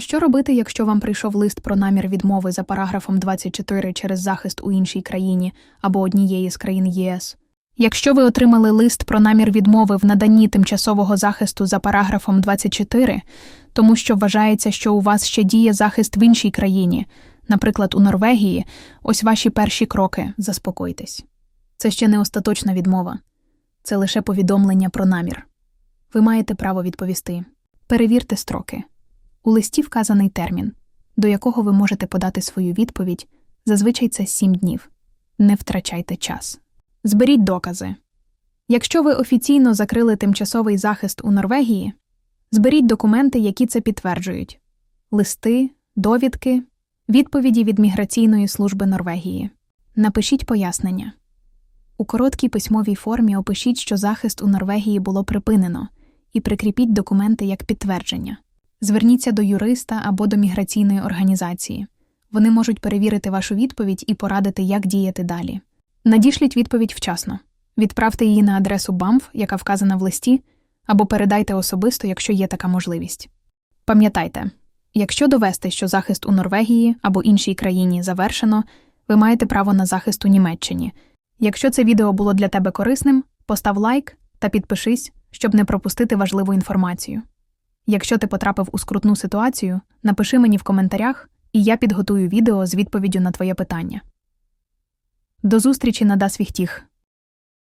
Що робити, якщо вам прийшов лист про намір відмови за параграфом 24 через захист у іншій країні або однієї з країн ЄС? Якщо ви отримали лист про намір відмови в наданні тимчасового захисту за параграфом 24, тому що вважається, що у вас ще діє захист в іншій країні, наприклад, у Норвегії, ось ваші перші кроки, заспокойтесь. Це ще не остаточна відмова, це лише повідомлення про намір. Ви маєте право відповісти. Перевірте строки. У листі вказаний термін, до якого ви можете подати свою відповідь, зазвичай це 7 днів. Не втрачайте час. Зберіть докази. Якщо ви офіційно закрили тимчасовий захист у Норвегії, зберіть документи, які це підтверджують: листи, довідки, відповіді від Міграційної служби Норвегії. Напишіть пояснення. У короткій письмовій формі опишіть, що захист у Норвегії було припинено, і прикріпіть документи як підтвердження. Зверніться до юриста або до міграційної організації. Вони можуть перевірити вашу відповідь і порадити, як діяти далі. Надішліть відповідь вчасно. Відправте її на адресу BAMF, яка вказана в листі, або передайте особисто, якщо є така можливість. Пам'ятайте, якщо довести, що захист у Норвегії або іншій країні завершено, ви маєте право на захист у Німеччині. Якщо це відео було для тебе корисним, постав лайк та підпишись, щоб не пропустити важливу інформацію. Якщо ти потрапив у скрутну ситуацію, напиши мені в коментарях, і я підготую відео з відповіддю на твоє питання. До зустрічі на Дасвіхтіх!